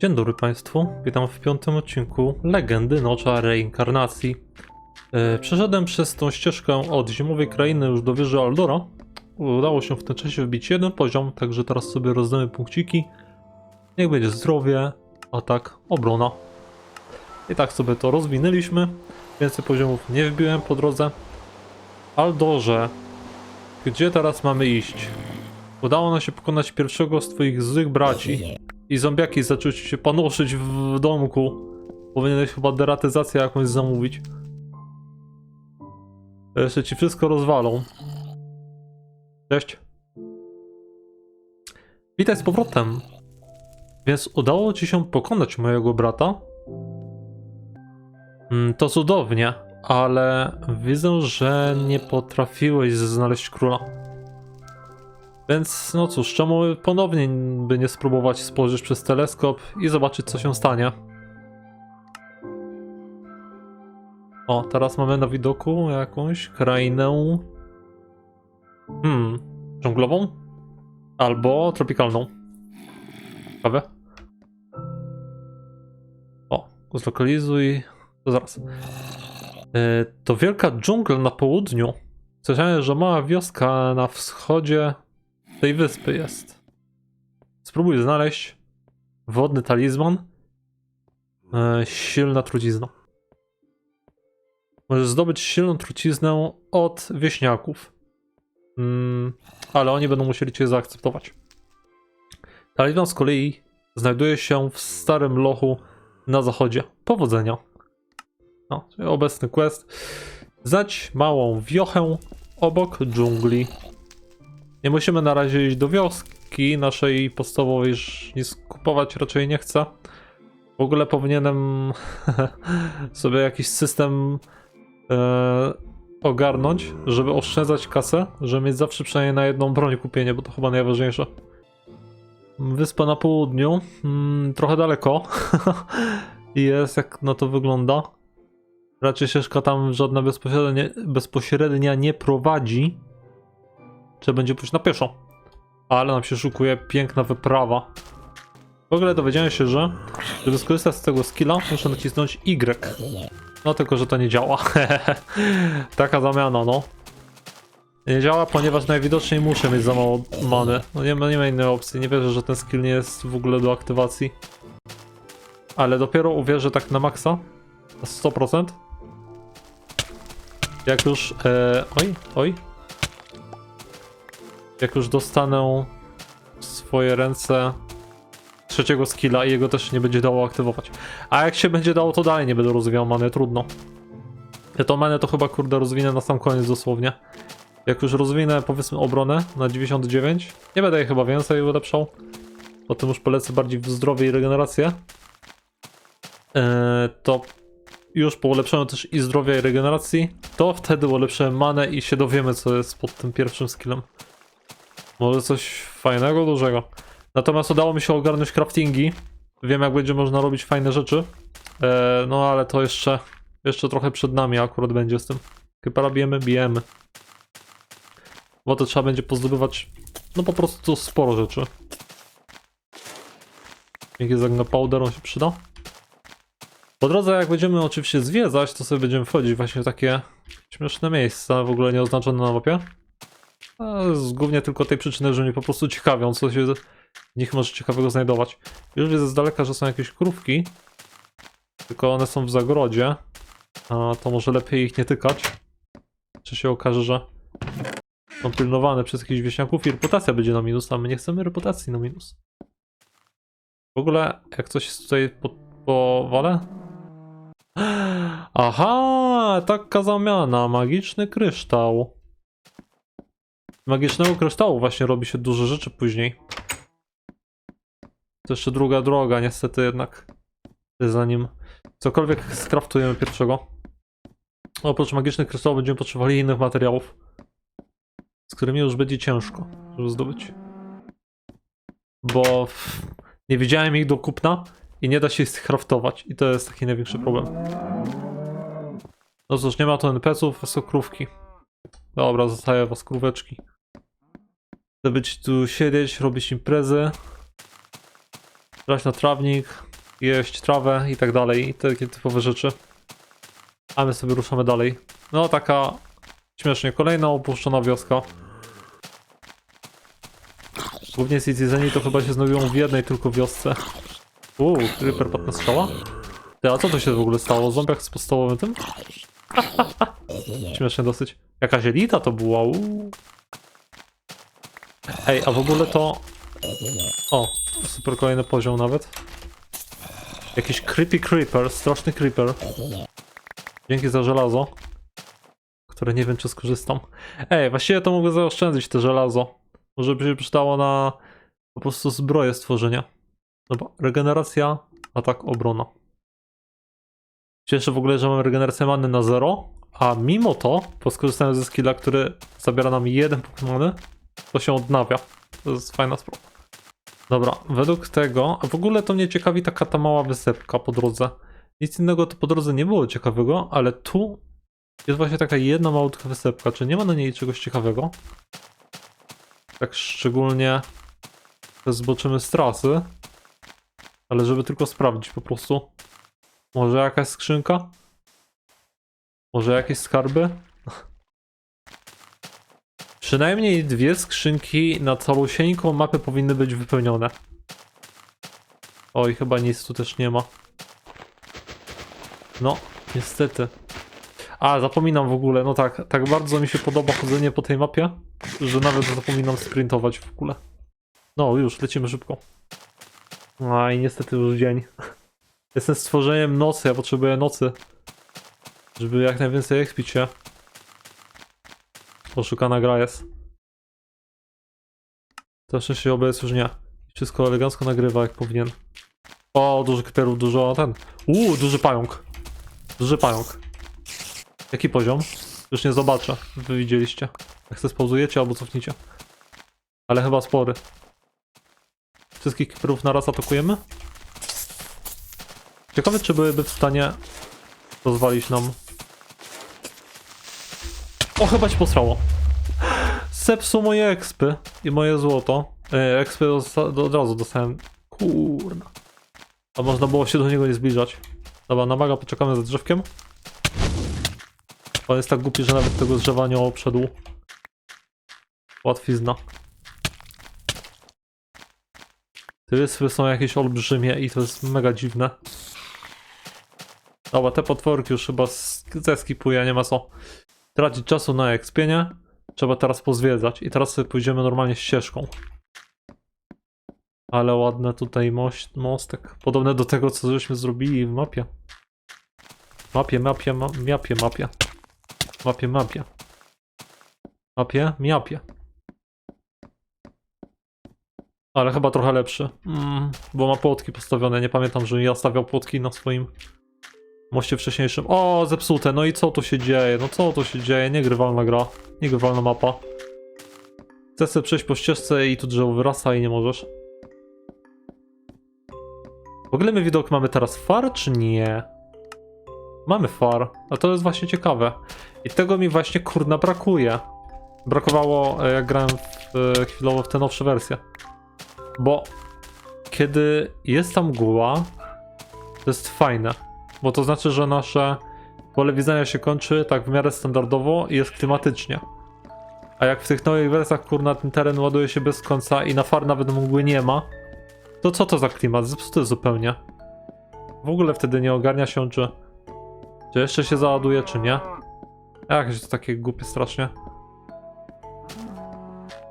Dzień dobry Państwu, witam w piątym odcinku Legendy Nocza Reinkarnacji. E, przeszedłem przez tą ścieżkę od zimowej krainy już do wieży Aldora. Udało się w tym czasie wbić jeden poziom, także teraz sobie rozdamy punkciki. Niech będzie zdrowie, atak, obrona. I tak sobie to rozwinęliśmy. Więcej poziomów nie wbiłem po drodze. Aldorze, gdzie teraz mamy iść? Udało nam się pokonać pierwszego z twoich złych braci. I zombiaki zaczęły się panoszyć w domku. Powinieneś chyba deratyzację jakąś zamówić. Jeszcze ci wszystko rozwalą. Cześć. Witaj z powrotem. Więc udało ci się pokonać mojego brata? Mm, To cudownie, ale widzę, że nie potrafiłeś znaleźć króla. Więc no cóż, czemu ponownie by nie spróbować spojrzeć przez teleskop i zobaczyć co się stanie. O, teraz mamy na widoku jakąś krainę. Hmm, dżunglową? Albo tropikalną. Ciekawe. O, zlokalizuj. To zaraz. Yy, to wielka dżungla na południu. Słyszałem, że mała wioska na wschodzie tej wyspy jest. Spróbuj znaleźć wodny talizman. E, silna trucizna. Możesz zdobyć silną truciznę od wieśniaków. Mm, ale oni będą musieli cię zaakceptować. Talizman z kolei znajduje się w starym lochu na zachodzie. Powodzenia. No, obecny quest. Znać małą wiochę obok dżungli. Nie musimy na razie iść do wioski naszej podstawowej, nic kupować raczej nie chcę. W ogóle powinienem sobie jakiś system e, ogarnąć, żeby oszczędzać kasę, żeby mieć zawsze przynajmniej na jedną broń kupienie, bo to chyba najważniejsze. Wyspa na południu, mm, trochę daleko jest, jak na to wygląda. Raczej ścieżka tam żadna bezpośrednia, bezpośrednia nie prowadzi. Trzeba będzie pójść na pieszo. Ale nam się szukuje piękna wyprawa. W ogóle dowiedziałem się, że żeby skorzystać z tego skilla, muszę nacisnąć Y. No tylko, że to nie działa. Taka zamiana, no. Nie działa, ponieważ najwidoczniej muszę mieć za mało many. No nie ma, nie ma innej opcji. Nie wierzę, że ten skill nie jest w ogóle do aktywacji. Ale dopiero uwierzę tak na maksa. Na 100%. Jak już... E, oj, oj, jak już dostanę w swoje ręce trzeciego skilla i jego też nie będzie dało aktywować. A jak się będzie dało, to dalej nie będę rozwijał many, trudno. Ja tą manę to chyba kurde rozwinę na sam koniec dosłownie. Jak już rozwinę powiedzmy obronę na 99, nie będę jej chyba więcej ulepszał. Potem już polecę bardziej w zdrowie i regenerację. Eee, to już po ulepszeniu też i zdrowia i regeneracji, to wtedy ulepszę manę i się dowiemy co jest pod tym pierwszym skillem. Może coś fajnego, dużego. Natomiast udało mi się ogarnąć craftingi. Wiem, jak będzie można robić fajne rzeczy. E, no ale to jeszcze, jeszcze trochę przed nami akurat będzie z tym. Chyba bijemy, bijemy. Bo to trzeba będzie pozdobywać, no po prostu sporo rzeczy. Jak jest na powder, on się przyda. Po drodze, jak będziemy oczywiście zwiedzać, to sobie będziemy wchodzić właśnie w takie śmieszne miejsca, w ogóle nieoznaczone na mapie. A z głównie tylko tej przyczyny, że mnie po prostu ciekawią, co się w nich może ciekawego znajdować. Już widzę z daleka, że są jakieś krówki, tylko one są w zagrodzie, a to może lepiej ich nie tykać. Czy się okaże, że są pilnowane przez jakichś wieśniaków i reputacja będzie na minus, a my nie chcemy reputacji na minus. W ogóle, jak coś jest tutaj po, po wale? Aha, taka zamiana, magiczny kryształ magicznego kryształu właśnie robi się dużo rzeczy później. To jeszcze druga droga, niestety jednak. Zanim cokolwiek skraftujemy pierwszego. Oprócz magicznych kryształów będziemy potrzebowali innych materiałów. Z którymi już będzie ciężko, żeby zdobyć. Bo nie widziałem ich do kupna i nie da się ich skraftować. I to jest taki największy problem. No cóż, nie ma tu NPC-ów, są krówki. Dobra, zostaje was króweczki. Chcę być tu siedzieć, robić imprezy. Grać na trawnik. jeść trawę i tak dalej, i takie typowe rzeczy. A my sobie ruszamy dalej. No taka śmiesznie, kolejna opuszczona wioska. Głównie Citizeni to chyba się znajdują w jednej tylko wiosce. Uuu, Creeper padł na strzała? Ty, a co to się w ogóle stało? Zombiak z podstawowym tym? Śmiesznie dosyć. Jakaś elita to była, uuu. Ej, a w ogóle to... O, super kolejny poziom nawet. Jakiś creepy creeper, straszny creeper. Dzięki za żelazo. Które nie wiem czy skorzystam. Ej, właściwie to mogę zaoszczędzić te żelazo. Może by się przydało na po prostu zbroję stworzenia. Dobra, regeneracja, atak, obrona. Cieszę w ogóle, że mam regenerację many na 0, a mimo to, po skorzystaniu ze skilla, który zabiera nam jeden punkt many, to się odnawia. To jest fajna sprawa. Dobra, według tego, a w ogóle to mnie ciekawi taka ta mała wysepka po drodze. Nic innego to po drodze nie było ciekawego, ale tu jest właśnie taka jedna malutka wysepka. Czy nie ma na niej czegoś ciekawego? Tak szczególnie zboczymy z trasy. Ale żeby tylko sprawdzić po prostu. Może jakaś skrzynka? Może jakieś skarby? Przynajmniej dwie skrzynki na całosieńką mapę powinny być wypełnione. Oj, chyba nic tu też nie ma. No, niestety. A, zapominam w ogóle, no tak, tak bardzo mi się podoba chodzenie po tej mapie, że nawet zapominam sprintować w ogóle. No, już, lecimy szybko. A i niestety już dzień. Jestem stworzeniem nocy, ja potrzebuję nocy. Żeby jak najwięcej expić się. Oszukana gra jest. To szczęście OBS już nie. Wszystko elegancko nagrywa jak powinien. O, duży kperów, dużo ten. Uuu, duży pająk. Duży pająk. Jaki poziom? Już nie zobaczę. Wy widzieliście. Jak chcę spauzujecie albo cofnijcie. Ale chyba spory. Wszystkich kperów naraz atakujemy? Ciekawe, czy byłyby w stanie rozwalić nam. O, chyba ci posrało. Zepsuł moje expy i moje złoto. E, do, od razu dostałem. Kurna. A można było się do niego nie zbliżać. Dobra, na maga poczekamy za drzewkiem. On jest tak głupi, że nawet tego drzewa nie obszedł. Łatwizna. Te wyspy są jakieś olbrzymie i to jest mega dziwne. Dobra, te potworki już chyba sk- zeskipuję, nie ma co tracić czasu na ekspienie. Trzeba teraz pozwiedzać i teraz sobie pójdziemy normalnie ścieżką. Ale ładne tutaj mość, mostek. Podobne do tego, co żeśmy zrobili w mapie. Mapie, mapie, ma, mapie, mapie. Mapie, mapie. Mapie, miapie. Ale chyba trochę lepszy. Mm, bo ma płotki postawione. Nie pamiętam, że ja stawiał płotki na swoim moście wcześniejszym. O, zepsute. No i co tu się dzieje? No co tu się dzieje? Niegrywalna gra. Niegrywalna mapa. Chcesz sobie przejść po ścieżce i tu drzewo wyrasta i nie możesz. W ogóle my widok mamy teraz far, czy nie? Mamy far, a to jest właśnie ciekawe. I tego mi właśnie kurna brakuje. Brakowało, e, jak grałem w, e, chwilowo w te nowsze wersje. Bo kiedy jest tam mgła, to jest fajne. Bo to znaczy, że nasze pole widzenia się kończy tak w miarę standardowo i jest klimatycznie. A jak w tych nowych wersjach, kurna, ten teren ładuje się bez końca i na far nawet mgły nie ma, to co to za klimat? Zepsuty zupełnie. W ogóle wtedy nie ogarnia się, czy, czy jeszcze się załaduje, czy nie. Jakieś to takie głupie strasznie.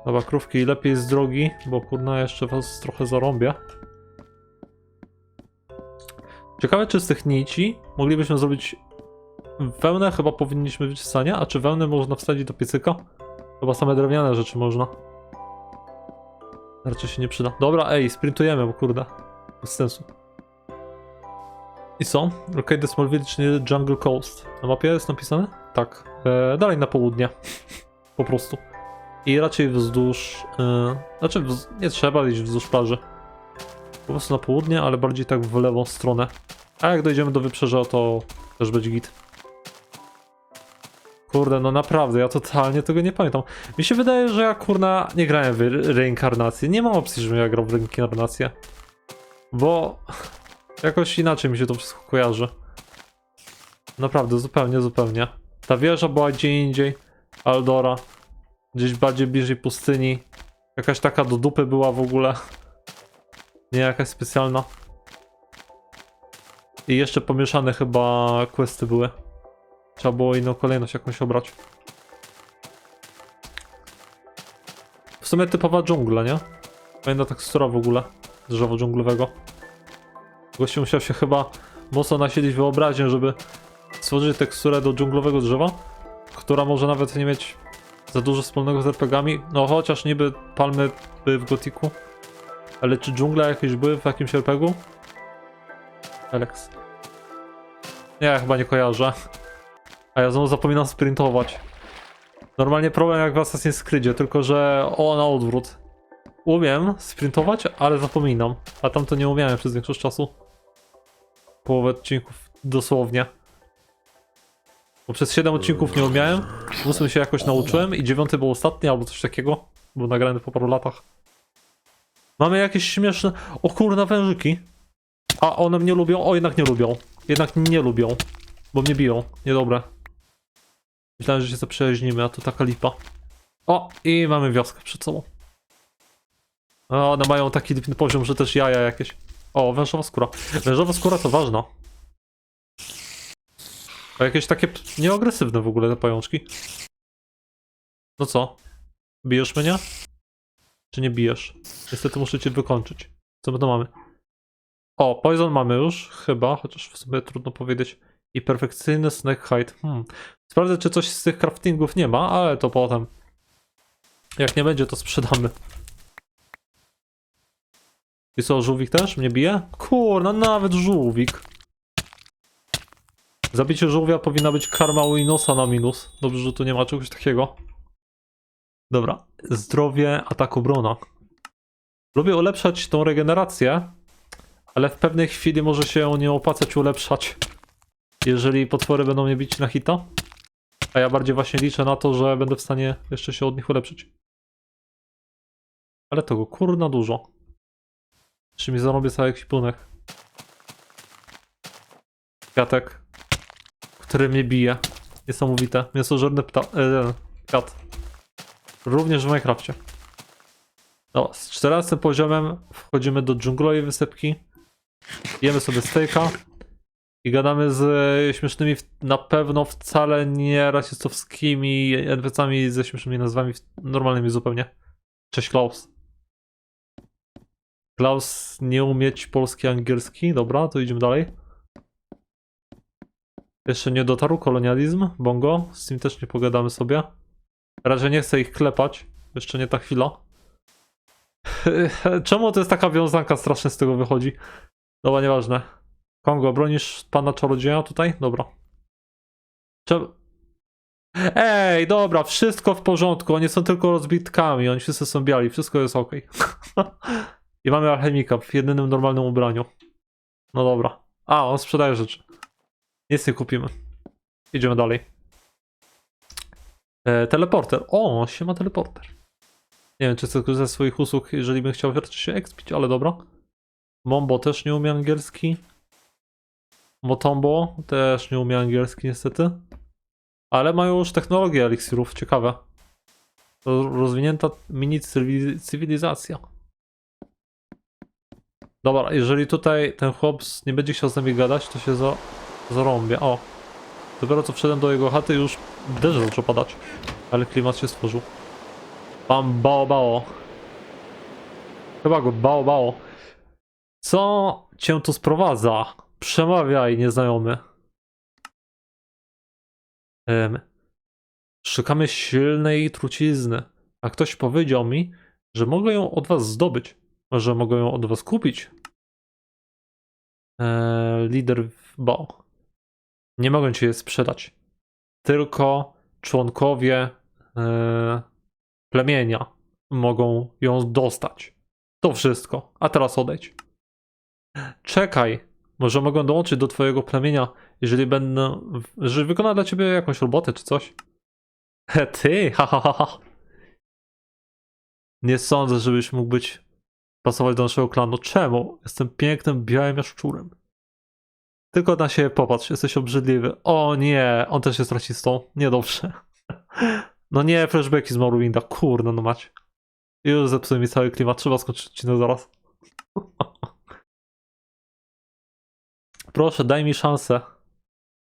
Dobra, krówki lepiej z drogi, bo kurna jeszcze was trochę zarąbię. Ciekawe, czy z tych nici moglibyśmy zrobić wełnę, chyba powinniśmy być w stanie, a czy wełnę można wsadzić do piecyka? Chyba same drewniane rzeczy można. Raczej się nie przyda. Dobra, ej, sprintujemy, bo kurde. Bez sensu. I co? Locate the small village near jungle coast. Na mapie jest napisane? Tak. E, dalej na południe. po prostu. I raczej wzdłuż... E, znaczy, wz, nie trzeba iść wzdłuż plaży. Po prostu na południe, ale bardziej tak w lewą stronę. A jak dojdziemy do wybrzeża, to też będzie git. Kurde, no naprawdę, ja totalnie tego nie pamiętam. Mi się wydaje, że ja kurna nie grałem w re- reinkarnację. Nie ma opcji, żebym ja grał w reinkarnację. Bo Jakoś inaczej mi się to wszystko kojarzy. Naprawdę, zupełnie, zupełnie. Ta wieża była gdzie indziej. Aldora. Gdzieś bardziej bliżej pustyni. Jakaś taka do dupy była w ogóle. Nie jakaś specjalna. I jeszcze pomieszane chyba questy były. Trzeba było inną kolejność jakąś obrać. W sumie typowa dżungla, nie? Fajna tekstura w ogóle. Drzewa dżunglowego. Gościu musiał się chyba mocno nasilić wyobraźnię, żeby stworzyć teksturę do dżunglowego drzewa, która może nawet nie mieć za dużo wspólnego z RPGami. No chociaż niby palmy były w gotiku. Ale czy dżungle jakieś były w jakimś RPG-u? Alex. Nie, chyba nie kojarzę. A ja znowu zapominam sprintować. Normalnie problem jak w Assassin's Creedzie, tylko że o na odwrót. Umiem sprintować, ale zapominam. A tam to nie umiałem przez większość czasu. Połowę odcinków dosłownie. Bo przez 7 odcinków nie umiałem, w ósmym się jakoś nauczyłem i dziewiąty był ostatni albo coś takiego. Był nagrany po paru latach. Mamy jakieś śmieszne... O kurna wężyki. A one mnie lubią? O jednak nie lubią. Jednak nie lubią. Bo mnie biją. Niedobre. Myślałem, że się zaprzyjaźnimy, a to taka lipa. O, i mamy wioskę przed sobą. O, one mają taki dziwny poziom, że też jaja jakieś. O, wężowa skóra. Wężowa skóra to ważna. A jakieś takie nieagresywne w ogóle te pajączki. No co? Bijesz mnie? Czy nie bijesz? Niestety muszę cię wykończyć. Co my to mamy? O, poison mamy już, chyba, chociaż w sumie trudno powiedzieć. I perfekcyjny snake hide. Hmm. Sprawdzę, czy coś z tych craftingów nie ma, ale to potem. Jak nie będzie, to sprzedamy. I co, żółwik też mnie bije? Kurna, nawet żółwik. Zabicie żółwia powinna być karma Winosa na minus. Dobrze, że tu nie ma czegoś takiego. Dobra. Zdrowie, atak, obrona. Lubię ulepszać tą regenerację, ale w pewnej chwili może się nie opłacać ulepszać, jeżeli potwory będą mnie bić na hita. A ja bardziej właśnie liczę na to, że będę w stanie jeszcze się od nich ulepszyć. Ale tego kurna dużo. Czy mi zarobię cały ekwipunek. Kwiatek, który mnie bije. Niesamowite. Mięsożerny pta... E, kwiat. Również w Minecrafcie. No, z 14 poziomem wchodzimy do dżunglowej wysepki. Jemy sobie stejka. I gadamy z śmiesznymi, na pewno wcale nie rasistowskimi NPC-ami ze śmiesznymi nazwami, normalnymi zupełnie. Cześć Klaus. Klaus nie umieć polski, angielski. Dobra, to idziemy dalej. Jeszcze nie dotarł kolonializm, bongo. Z tym też nie pogadamy sobie. Raczej nie chcę ich klepać. Jeszcze nie ta chwila. Czemu to jest taka wiązanka strasznie z tego wychodzi? Dobra, nieważne. Kongo, bronisz pana czarodzieja tutaj? Dobra. Ej, dobra, wszystko w porządku. Oni są tylko rozbitkami, oni wszyscy są biali, wszystko jest ok. I mamy alchemika w jedynym normalnym ubraniu. No dobra. A, on sprzedaje rzeczy. Nic nie kupimy. Idziemy dalej. E, teleporter. O, się ma teleporter. Nie wiem, czy chcę ze swoich usług, jeżeli bym chciał wreszcie się expić, ale dobra. Mombo też nie umie angielski. Motombo też nie umie angielski niestety. Ale mają już technologię eliksirów, ciekawe. Ro- Rozwinięta mini cywili- cywilizacja. Dobra, jeżeli tutaj ten chłop nie będzie chciał z nami gadać, to się za. O. Dopiero co wszedłem do jego chaty już deszcz zaczął padać. Ale klimat się stworzył. Bam bao bao. Chyba go bao bao. Co cię tu sprowadza? Przemawiaj, nieznajomy. Szukamy silnej trucizny. A ktoś powiedział mi, że mogę ją od was zdobyć. Może mogę ją od was kupić. Eee, lider w Bao. Nie mogę ci jej sprzedać. Tylko członkowie e, plemienia mogą ją dostać. To wszystko. A teraz odejdź. Czekaj. Może mogę dołączyć do twojego plemienia, jeżeli będę. Jeżeli wykonam dla ciebie jakąś robotę czy coś. He, ty, ha, ha, ha, ha. Nie sądzę, żebyś mógł być. pasować do naszego klanu. Czemu? Jestem pięknym białym jaszczurem. Tylko na siebie popatrz, jesteś obrzydliwy. O nie, on też jest rasistą. Niedobrze. No nie, flashbacki z Morrowinda. Kurde, no macie. Już zepsuł mi cały klimat. Trzeba skończyć odcinek zaraz. Proszę, daj mi szansę.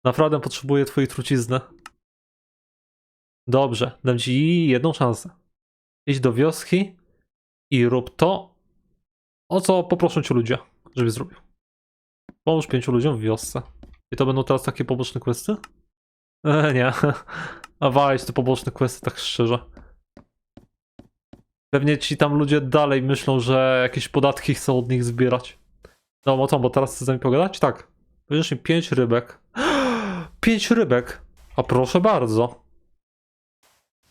Naprawdę potrzebuję twojej trucizny. Dobrze, dam ci jedną szansę. Idź do wioski i rób to, o co poproszą cię ludzie, żebyś zrobił. Pomóż pięciu ludziom w wiosce. I to będą teraz takie poboczne questy? E, nie. A walić te poboczne questy, tak szczerze. Pewnie ci tam ludzie dalej myślą, że jakieś podatki chcą od nich zbierać. No bo co, bo teraz chcesz z nami pogadać? Tak. Będziesz mi pięć rybek. Pięć rybek! A proszę bardzo.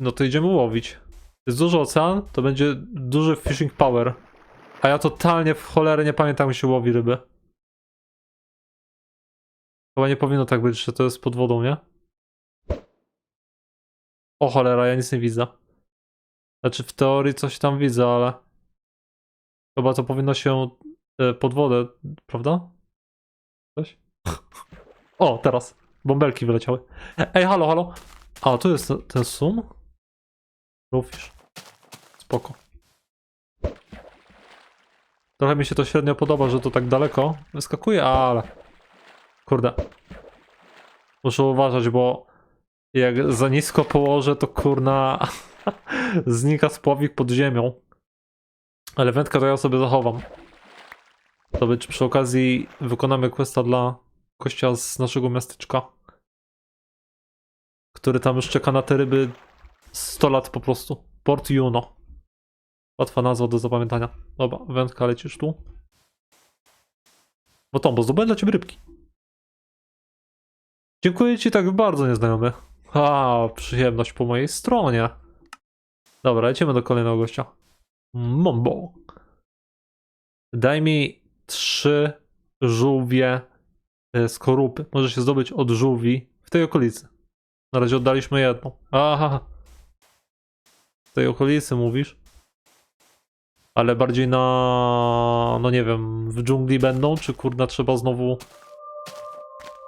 No to idziemy łowić. Jest duży ocean, to będzie duży fishing power. A ja totalnie w cholerę nie pamiętam, jak się łowi ryby. Chyba nie powinno tak być, że to jest pod wodą, nie? O cholera, ja nic nie widzę. Znaczy w teorii coś tam widzę, ale... Chyba to powinno się e, pod wodę, prawda? Coś? O, teraz. Bąbelki wyleciały. Ej, halo, halo. A, tu jest ten- ten sum? Rufisz. Spoko. Trochę mi się to średnio podoba, że to tak daleko wyskakuje, ale... Kurde. Muszę uważać, bo jak za nisko położę, to kurna znika spławik pod ziemią. Ale wędkę to ja sobie zachowam. To być przy okazji wykonamy questa dla gościa z naszego miasteczka. Który tam już czeka na te ryby 100 lat po prostu. Port Juno. Łatwa nazwa do zapamiętania. Dobra, wędka lecisz tu. Bo Tom, bo zdobyłem dla ciebie rybki. Dziękuję ci tak bardzo, nieznajomy. A, przyjemność po mojej stronie. Dobra, lecimy do kolejnego gościa. Mombo. Daj mi trzy żółwie e, skorupy. Może się zdobyć od żółwi w tej okolicy. Na razie oddaliśmy jedną. Aha. W tej okolicy mówisz? Ale bardziej na... No nie wiem, w dżungli będą, czy kurna trzeba znowu...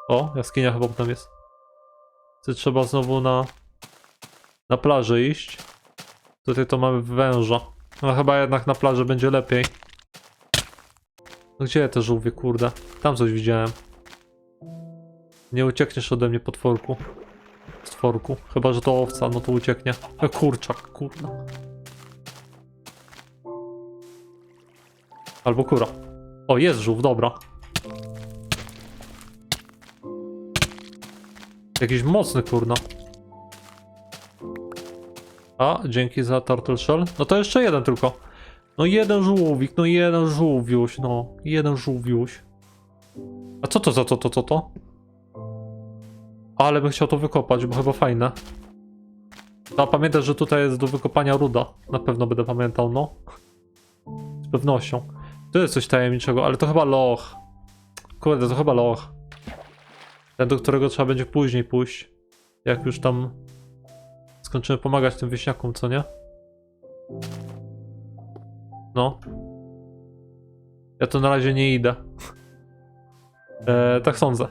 O, jaskinia chyba tam jest. Czy trzeba znowu na... Na plażę iść? Tutaj to mamy węża. No chyba jednak na plaży będzie lepiej. No gdzie te żółwie, kurde? Tam coś widziałem. Nie uciekniesz ode mnie, potworku. Stworku. Chyba, że to owca, no to ucieknie. E, kurczak, kurna. Albo kura. O, jest żółw, dobra. Jakiś mocny, kurna. A, dzięki za turtle shell. No to jeszcze jeden tylko. No jeden żółwik, no jeden żółwiuś, no. Jeden żółwiuś. A co to za to, to, to, to? Ale bym chciał to wykopać, bo chyba fajne. A pamiętaj, że tutaj jest do wykopania ruda. Na pewno będę pamiętał, no. Z pewnością. Tu jest coś tajemniczego, ale to chyba loch. Kurde, to chyba loch. Ten, do którego trzeba będzie później pójść. Jak już tam skończymy pomagać tym wieśniakom, co nie? No. Ja to na razie nie idę. E, tak sądzę.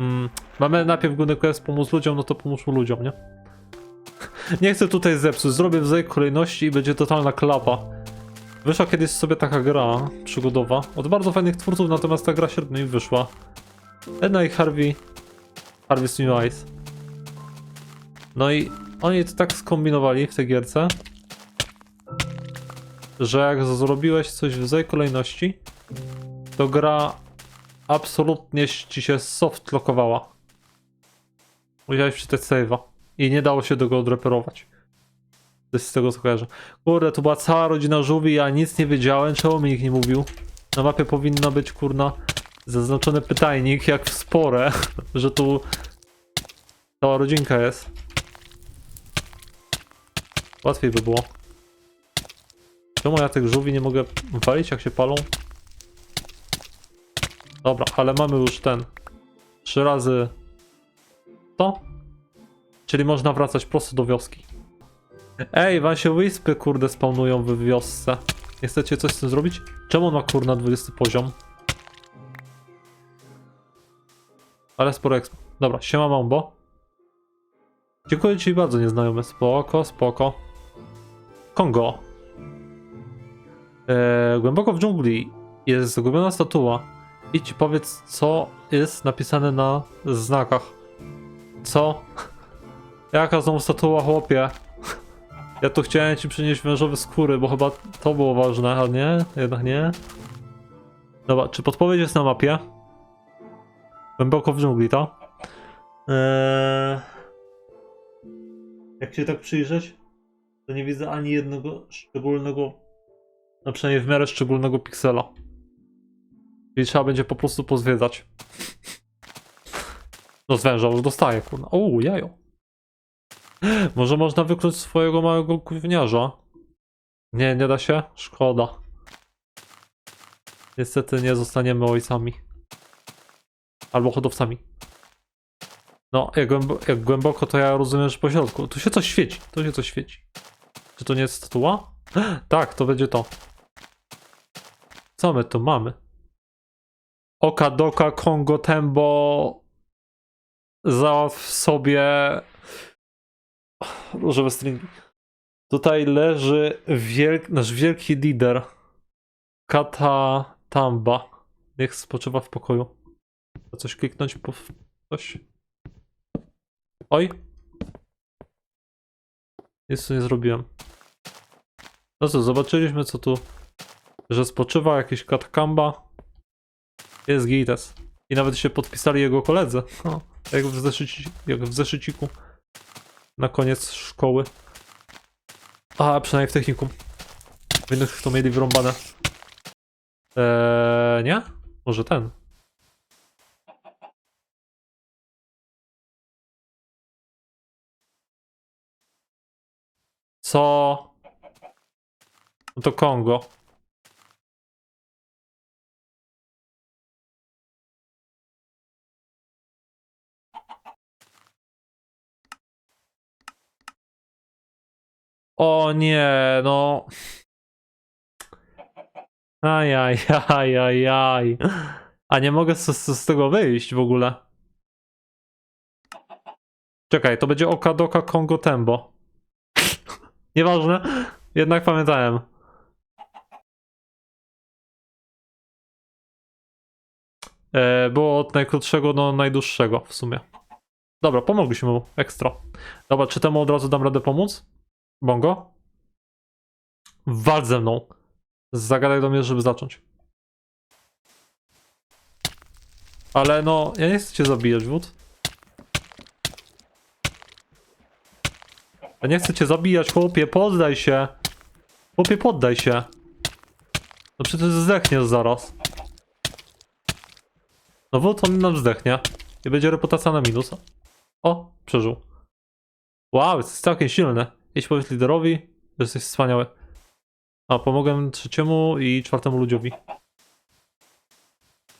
Mm, mamy najpierw główny quest pomóc ludziom, no to pomóżmy ludziom, nie? nie chcę tutaj zepsuć, zrobię w złej kolejności i będzie totalna klapa. Wyszła kiedyś sobie taka gra przygodowa od bardzo fajnych twórców, natomiast ta gra średnio wyszła. Edna i Harvey. Harvey's New Eyes. No i oni to tak skombinowali w tej gierce, że jak zrobiłeś coś w złej kolejności, to gra absolutnie ci się soft lockowała. Musiałeś przeczytać save'a i nie dało się do go odreperować. Z tego co kojarzę. Kurde, to była cała rodzina żółwi, ja nic nie wiedziałem, czemu mi nikt nie mówił. Na mapie powinno być, kurna, zaznaczony pytajnik, jak w spore, że tu cała rodzinka jest. Łatwiej by było. Czemu ja tych żółwi nie mogę walić, jak się palą? Dobra, ale mamy już ten. Trzy razy to. Czyli można wracać prosto do wioski. Ej, wam się wyspy kurde spawnują w wiosce. Nie chcecie coś z tym zrobić? Czemu on ma kurna 20 poziom? Ale sporo exp. Dobra, siema Mambo. Dziękuję ci bardzo, nieznajomy. Spoko, spoko. Kongo. Eee, głęboko w dżungli jest zagubiona statua. I powiedz, co jest napisane na znakach. Co? Jaka znowu statua, chłopie? Ja tu chciałem ci przynieść wężowe skóry, bo chyba to było ważne, a nie? Jednak nie. Dobra, czy podpowiedź jest na mapie? Głęboko w dżungli, to? Eee... Jak się tak przyjrzeć, to nie widzę ani jednego szczególnego, no przynajmniej w miarę szczególnego piksela. Czyli trzeba będzie po prostu pozwiedzać. No z węża już dostaję, kurna. O, jajo. Może można wykluć swojego małego gówniarza? Nie, nie da się? Szkoda. Niestety nie zostaniemy ojcami. Albo hodowcami. No, jak, głębo jak głęboko, to ja rozumiem, że po środku. Tu się coś świeci, tu się coś świeci. Czy to nie jest statua? Tak, to będzie to. Co my tu mamy? Oka, doka, Kongo, tembo. Załatw sobie różowe stringi. Tutaj leży wielk, nasz wielki lider. Kata Tamba. Niech spoczywa w pokoju. Coś kliknąć po coś. Oj. Nic tu nie zrobiłem. No co, zobaczyliśmy co tu. Że spoczywa jakiś katkamba. Jest gites. I nawet się podpisali jego koledzy. O, jak w, zeszyci, jak w zeszyciku. Na koniec szkoły. A, przynajmniej w technikum. W innych to mieli wyrąbane. Eee, nie? Może ten. Co? No to Kongo. O nie, no. Ajajajajaj. A nie mogę z, z, z tego wyjść w ogóle. Czekaj, to będzie Okadoka Kongo Tembo. Nieważne, jednak pamiętałem. E, było od najkrótszego do najdłuższego w sumie. Dobra, pomogliśmy mu, ekstra. Dobra, czy temu od razu dam radę pomóc? Bongo? Wal ze mną. Zagadaj do mnie, żeby zacząć. Ale no, ja nie chcę cię zabijać, wód. Ja nie chcę cię zabijać, chłopie, poddaj się. Chłopie, poddaj się. No przecież zdechniesz zaraz. No wód on nam zdechnie. I będzie reputacja na minusa. O, przeżył. Wow, jesteś całkiem silny. Idź powiedz liderowi, że jesteś wspaniały. A, pomogę trzeciemu i czwartemu ludziowi.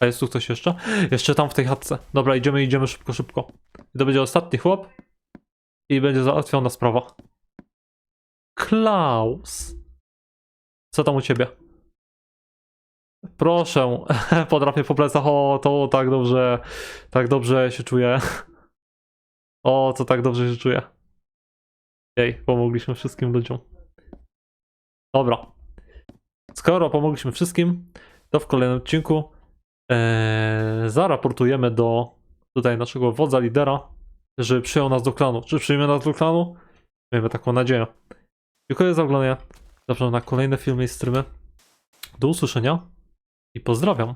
A jest tu ktoś jeszcze? Jeszcze tam w tej chatce. Dobra, idziemy, idziemy szybko, szybko. I to będzie ostatni chłop. I będzie załatwiona sprawa. Klaus. Co tam u ciebie? Proszę, podrapię po plecach. O, to tak dobrze, tak dobrze się czuję. O, to tak dobrze się czuję. Jej, pomogliśmy wszystkim ludziom. Dobra. Skoro pomogliśmy wszystkim, to w kolejnym odcinku ee, zaraportujemy do tutaj naszego wodza, lidera, że przyjął nas do klanu. Czy przyjmie nas do klanu? Miejmy taką nadzieję. Dziękuję za oglądanie. Zapraszam na kolejne filmy i streamy. Do usłyszenia i pozdrawiam.